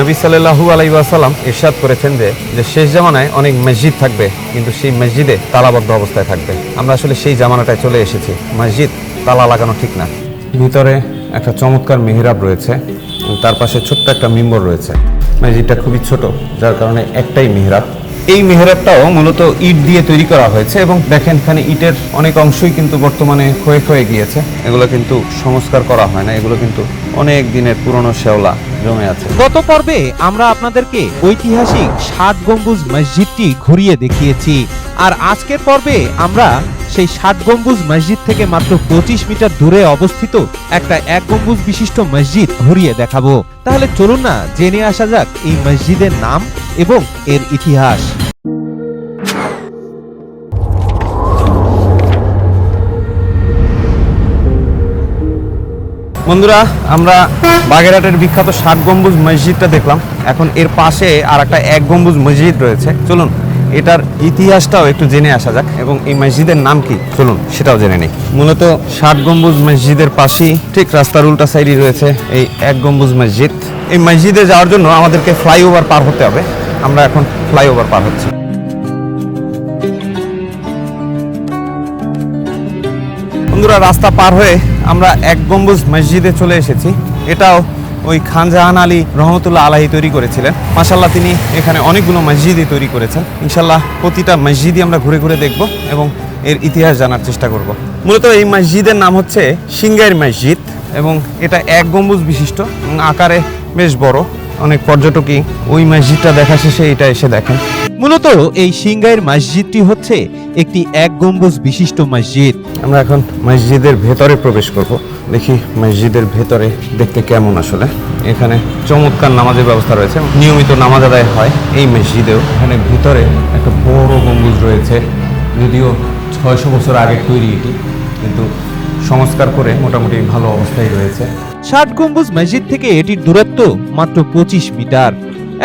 নবী সাল্লাহু আলাইসাল্লাম ইরশাদ করেছেন যে যে শেষ জামানায় অনেক মসজিদ থাকবে, কিন্তু সেই মসজিদে তালাবদ্ধ অবস্থায় থাকবে। আমরা আসলে সেই জামানাটায় চলে এসেছি। মসজিদ, তালা লাগানো ঠিক না। ভিতরে একটা চমৎকার মেহরাব রয়েছে তার পাশে ছোট্ট একটা মেম্বর রয়েছে। মসজিদটা খুবই ছোট, যার কারণে একটাই মেহরাব। এই মেহরাবটাও মূলত ইট দিয়ে তৈরি করা হয়েছে এবং দেখেন এখানে ইটের অনেক অংশই কিন্তু বর্তমানে ক্ষয়ে ক্ষয়ে গিয়েছে। এগুলো কিন্তু সংস্কার করা হয় না, এগুলো কিন্তু অনেক দিনের পুরনো শেওলা জমে আছে। গত পর্বে আমরা আপনাদেরকে ঐতিহাসিক ষাট গম্বুজ মসজিদটি ঘুরিয়ে দেখিয়েছি। আর আজকের পর্বে আমরা সেই ষাট গম্বুজ মসজিদ থেকে মাত্র পঁচিশ মিটার দূরে অবস্থিত একটা এক গম্বুজ বিশিষ্ট মসজিদ ঘুরিয়ে দেখাবো। তাহলে চলুন না, জেনে আসা যাক এই মসজিদের নাম। এবং এর ইতিহাস। বন্ধুরা, আমরা বাগেরহাটের বিখ্যাত ষাট গম্বুজ মসজিদটা দেখলাম। এখন এর পাশে আর একটা এক গম্বুজ মসজিদ রয়েছে। চলুন, এটার ইতিহাসটাও একটু জেনে আসা যাক এবং এই মসজিদের নাম কি? চলুন, সেটাও জেনে নিই। মূলত ষাট গম্বুজ মসজিদের পাশেই ঠিক রাস্তার উল্টা সাইডই রয়েছে এই এক গম্বুজ মসজিদ। এই মসজিদে যাওয়ার জন্য আমাদেরকে ফ্লাইওভার পার হতে হবে। আমরা এখন ফ্লাইওভার পার হচ্ছি। বন্ধুরা, রাস্তা পার হয়ে আমরা এক গম্বুজ মসজিদে চলে এসেছি। এটাও ওই খান জাহান আলী রহমতুল্লাহ আলাহি তৈরি করেছিলেন। মাসাল্লাহ তিনি এখানে অনেকগুলো মসজিদই তৈরি করেছেন। ইনশাল্লাহ প্রতিটা মসজিদই আমরা ঘুরে ঘুরে দেখব এবং এর ইতিহাস জানার চেষ্টা করব। মূলত এই মসজিদের নাম হচ্ছে সিঙ্গাইর মসজিদ এবং এটা এক গম্বুজ বিশিষ্ট আকারে বেশ বড়। অনেক পর্যটকই ওই মসজিদটা দেখা শেষে এটা এসে দেখেন। মূলত এই সিংগাইর মসজিদটি হচ্ছে একটি এক গম্বুজ বিশিষ্ট মসজিদ। আমরা এখন মসজিদের ভেতরে প্রবেশ করব। দেখি মসজিদের ভেতরে দেখতে কেমন আসলে। এখানে চমৎকার নামাজের ব্যবস্থা রয়েছে। নিয়মিত নামাজ আদায় হয় এই মসজিদেও। এখানে ভিতরে একটা বড় গম্বুজ রয়েছে। যদিও ছয়শো বছর আগে তৈরি এটি কিন্তু সংস্কার করে মোটামুটি ভালো অবস্থায় রয়েছে। ষাট গম্বুজ মসজিদ থেকে এটির দূরত্ব মাত্র পঁচিশ মিটার।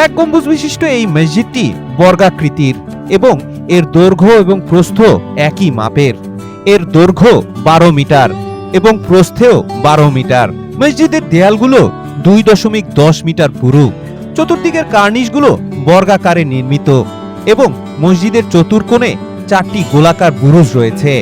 এক গম্বুজ বিশিষ্ট এই মসজিদটি বর্গাকৃতির এবং এর দৈর্ঘ্য এবং প্রস্থ একই মাপের। এর দৈর্ঘ্য বারো মিটার এবং প্রস্থেও বারো মিটার। মসজিদের দেয়ালগুলো দুই দশমিক দশ মিটার পুরু। চতুর্দিকের কার্নিশগুলো বর্গাকারে নির্মিত এবং মসজিদের চতুর্কোণে চারটি গোলাকার বুরুজ রয়েছে।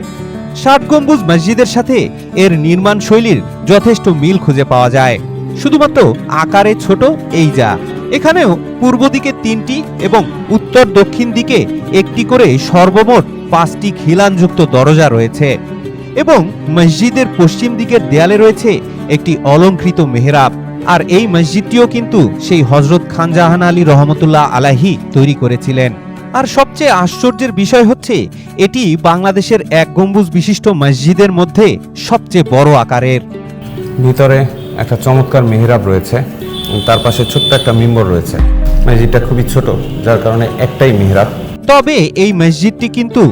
ষাট গম্বুজ মসজিদের সাথে এর নির্মাণ শৈলীর যথেষ্ট মিল খুঁজে পাওয়া যায়। শুধুমাত্র আকারে ছোট এই যা। এখানেও পূর্ব দিকে তিনটি এবং উত্তর দক্ষিণ দিকে একটি করে সর্বমোট পাঁচটি খিলানযুক্ত দরজা রয়েছে এবং মসজিদের পশ্চিম দিকের দেয়ালে রয়েছে একটি অলঙ্কৃত মেহরাব। আর এই মসজিদটিও কিন্তু সেই হজরত খানজাহান আলী রহমতুল্লাহ আলাহি তৈরি করেছিলেন। আর সবচেয়ে আশ্চর্যের বিষয় হচ্ছে এটি বাংলাদেশের এক গম্বুজ বিশিষ্ট মসজিদের মধ্যে সবচেয়ে বড় আকারের। ভিতরে একটা চমৎকার মেহরাব রয়েছে তার পাশে ছোট্ট একটা মেম্বর রয়েছে। মসজিদটা খুবই ছোট যার কারণে একটাই মেহরাব। তবে এই মসজিদটি কিন্তু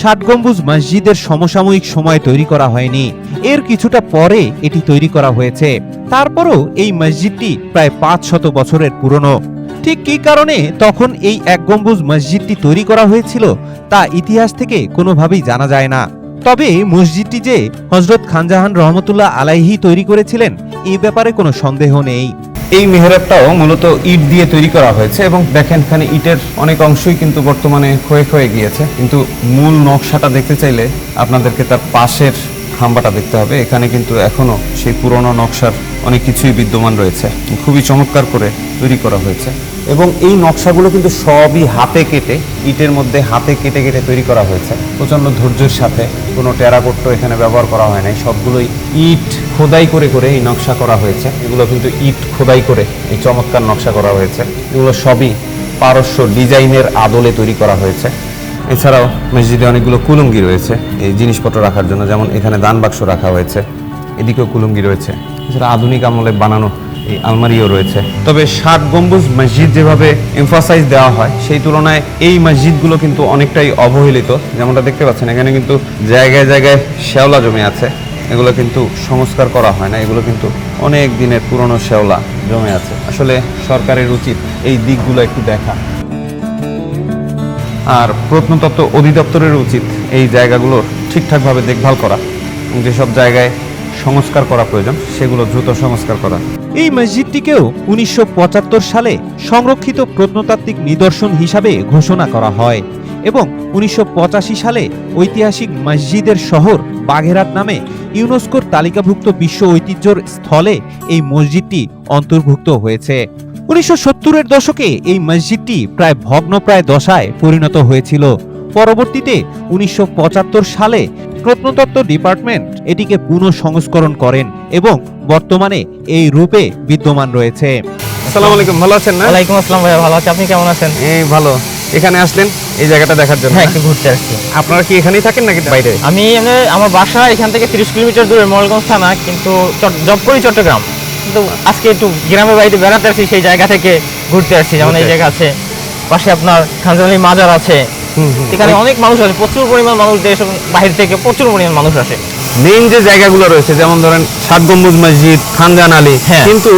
ষাট গম্বুজ মসজিদের সমসাময়িক সময় তৈরি করা হয়নি। এর কিছুটা পরে এটি তৈরি করা হয়েছে। তারপরও এই মসজিদটি প্রায় পাঁচ শত বছরের পুরনো। ঠিক কী কারণে তখন এই এক গম্বুজ মসজিদটি তৈরি করা হয়েছিল, তা ইতিহাস থেকে কোনোভাবেই জানা যায় না। তবে মসজিদটি যে হজরত খানজাহান রহমতুল্লাহ আলাইহি তৈরি করেছিলেন, এ ব্যাপারে কোনো সন্দেহ নেই। এই মেহরাবটাও মূলত ইট দিয়ে তৈরি করা হয়েছে এবং দেখেন এখানে ইটের অনেক অংশই কিন্তু বর্তমানে ক্ষয়ে ক্ষয়ে গিয়েছে। কিন্তু মূল নকশাটা দেখতে চাইলে আপনাদেরকে তার পাশের খাম্বাটা দেখতে হবে। এখানে কিন্তু এখনও সেই পুরনো নকশার অনেক কিছুই বিদ্যমান রয়েছে। খুবই চমৎকার করে তৈরি করা হয়েছে। এবং এই নকশাগুলো কিন্তু সবই হাতে কেটে, ইটের মধ্যে হাতে কেটে কেটে তৈরি করা হয়েছে। প্রচণ্ড ধৈর্যের সাথে কোনো টেরাকোট্টো এখানে ব্যবহার করা হয় নাই। সবগুলোই ইট খোদাই করে করে এই নকশা করা হয়েছে। এগুলো কিন্তু ইট খোদাই করে এই চমৎকার নকশা করা হয়েছে। এগুলো সবই পারস্য ডিজাইনের আদলে তৈরি করা হয়েছে। এছাড়াও মসজিদে অনেকগুলো কুলুঙ্গি রয়েছে এই জিনিসপত্র রাখার জন্য। যেমন এখানে দান বাক্স রাখা হয়েছে। এদিকেও কুলুঙ্গি রয়েছে। এছাড়া আধুনিক আমলে বানানো এই আলমারিও রয়েছে। তবে ষাট গম্বুজ মসজিদ যেভাবে এমফাসাইজ দেওয়া হয়, সেই তুলনায় এই মসজিদগুলো কিন্তু অনেকটাই অবহেলিত। যেমনটা দেখতে পাচ্ছেন, এখানে কিন্তু জায়গায় জায়গায় শ্যাওলা জমে আছে। এগুলো কিন্তু সংস্কার করা হয় না, এগুলো কিন্তু অনেক দিনের পুরনো শ্যাওলা জমে আছে। আসলে সরকারের উচিত এই দিকগুলো একটু দেখা। আর প্রত্নতত্ত্ব অধিদপ্তরের উচিত এই জায়গাগুলোর ঠিকঠাকভাবে দেখভাল করা। যেসব জায়গায় সংস্কার করা প্রয়োজন, সেগুলো দ্রুত সংস্কার করা। এই মসজিদটিকেও উনিশশো সালে সংরক্ষিত প্রত্নতাত্ত্বিক নিদর্শন হিসাবে ঘোষণা করা হয় এবং উনিশশো সালে ঐতিহাসিক মসজিদের শহর বাঘেরহাট নামে ইউনেস্কোর তালিকাভুক্ত বিশ্ব ঐতিহ্যর স্থলে এই মসজিদটি অন্তর্ভুক্ত হয়েছে। উনিশশো সত্তরের দশকে এই মসজিদটি প্রায় ভগ্নপ্রায় দশায় পরিণত হয়েছিল। পরবর্তীতে উনিশশো পঁচাত্তর সালে প্রত্নতত্ত্ব ডিপার্টমেন্ট এটিকে পুনঃসংস্করণ করেন এবং বর্তমানে এই রূপে বিদ্যমান রয়েছে। আসসালামু আলাইকুম ভালো আছেন না? ওয়ালাইকুম আসসালাম ভাইয়া ভালো আছি। আপনি কেমন আছেন? এই ভালো। এখানে আসলেন এই জায়গাটা দেখার জন্য। হ্যাঁ একটু ঘুরতে আসছি। আপনারা কি এখানেই থাকেন নাকি বাইরে? আমি আমার বাসা এখান থেকে তিরিশ কিলোমিটার দূরে মোড়লগঞ্জ থানা কিন্তু জব করি চট্টগ্রাম। কিন্তু আজকে একটু গ্রামের বাড়িতে বেড়াতে আসছি সেই জায়গা থেকে ঘুরতে আসছি যেমন এই জায়গা আছে। পাশে আপনার খানজানি মাজার আছে। এখানে অনেক মানুষ আছে প্রচুর পরিমাণ মানুষ দেশ বাহির থেকে প্রচুর পরিমাণ মানুষ আসে। মেইন যে জায়গাগুলো রয়েছে যেমন ধরেন ষাট গম্বুজ মসজিদ খানজান আলী হ্যাঁ। কিন্তু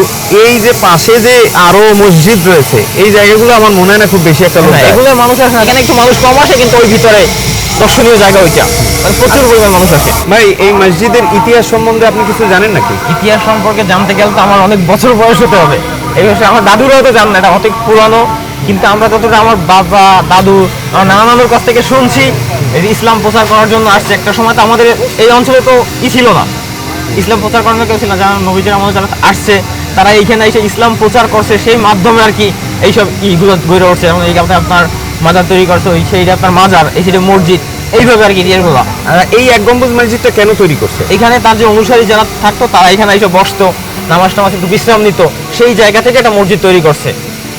এই যে পাশে যে আরও মসজিদ রয়েছে এই জায়গাগুলো আমার মনে হয় না খুব বেশি একটা এগুলো মানুষ আসে এখানে একটু মানুষ কম আসে কিন্তু ওই ভিতরে দর্শনীয় জায়গা ওইটা। মানে প্রচুর পরিমাণ মানুষ আসে। ভাই এই মসজিদের ইতিহাস সম্বন্ধে আপনি কিছু জানেন নাকি? ইতিহাস সম্পর্কে জানতে গেলে তো আমার অনেক বছর বয়স হতে হবে। এই বিষয়ে আমার দাদুরাও তো জান না এটা অনেক পুরানো। কিন্তু আমরা যতটা আমার বাবা, দাদু, আমার নানা নানুর কাছ থেকে শুনছি, এই ইসলাম প্রচার করার জন্য আসছে একটা সময়, তো আমাদের এই অঞ্চলে তো ই ছিল না। ইসলাম প্রচার করার কেউ ছিল না। যারা নবীদের আমাদের যারা আসছে, তারা এইখানে এসে ইসলাম প্রচার করছে, সেই মাধ্যমে আর কি এইসব ইগুলো গড়ে উঠছে যেমন এইখানে আপনার মাজার তৈরি করছে, ওই সেইটা আপনার মাজার, এই সেটা মসজিদ, এইভাবে আর কি ইয়েগুলো এই এক গম্বুজ মসজিদটা কেন তৈরি করছে? এখানে তার যে অনুসারী যারা থাকতো, তারা এখানে এসে বসতো নামাজ টামাজ একটু বিশ্রাম নিত, সেই জায়গা থেকে একটা মসজিদ তৈরি করছে।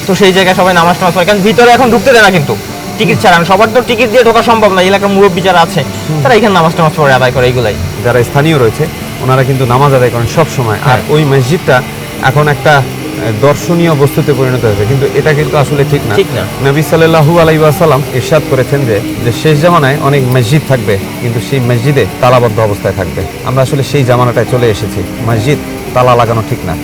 তো সেই জায়গায় সবাই নামাজ টামাজ পড়ে। কারণ ভিতরে এখন ঢুকতে দেয় না কিন্তু। টিকিট ছাড়া। সবার তো টিকিট দিয়ে ঢোকা সম্ভব না এলাকার মুরব্বী যারা আছে তারা এখানে নামাজ টামাজ পড়ে আদায় করে এইগুলাই যারা স্থানীয় রয়েছে ওনারা কিন্তু নামাজ আদায় করেন সব সময় আর হ্যাঁ। ওই মসজিদটা এখন একটা দর্শনীয় বস্তুতে পরিণত হয়েছে। কিন্তু এটা কিন্তু আসলে ঠিক না। ঠিক না। নবী সাল্লাল্লাহু আলাইহি ওয়াসাল্লাম ইরশাদ করেছেন যে যে শেষ জামানায় অনেক মসজিদ থাকবে কিন্তু সেই মসজিদে তালাবদ্ধ অবস্থায় থাকবে। আমরা আসলে সেই জামানাটায় চলে এসেছি। মসজিদ তালা লাগানো ঠিক না।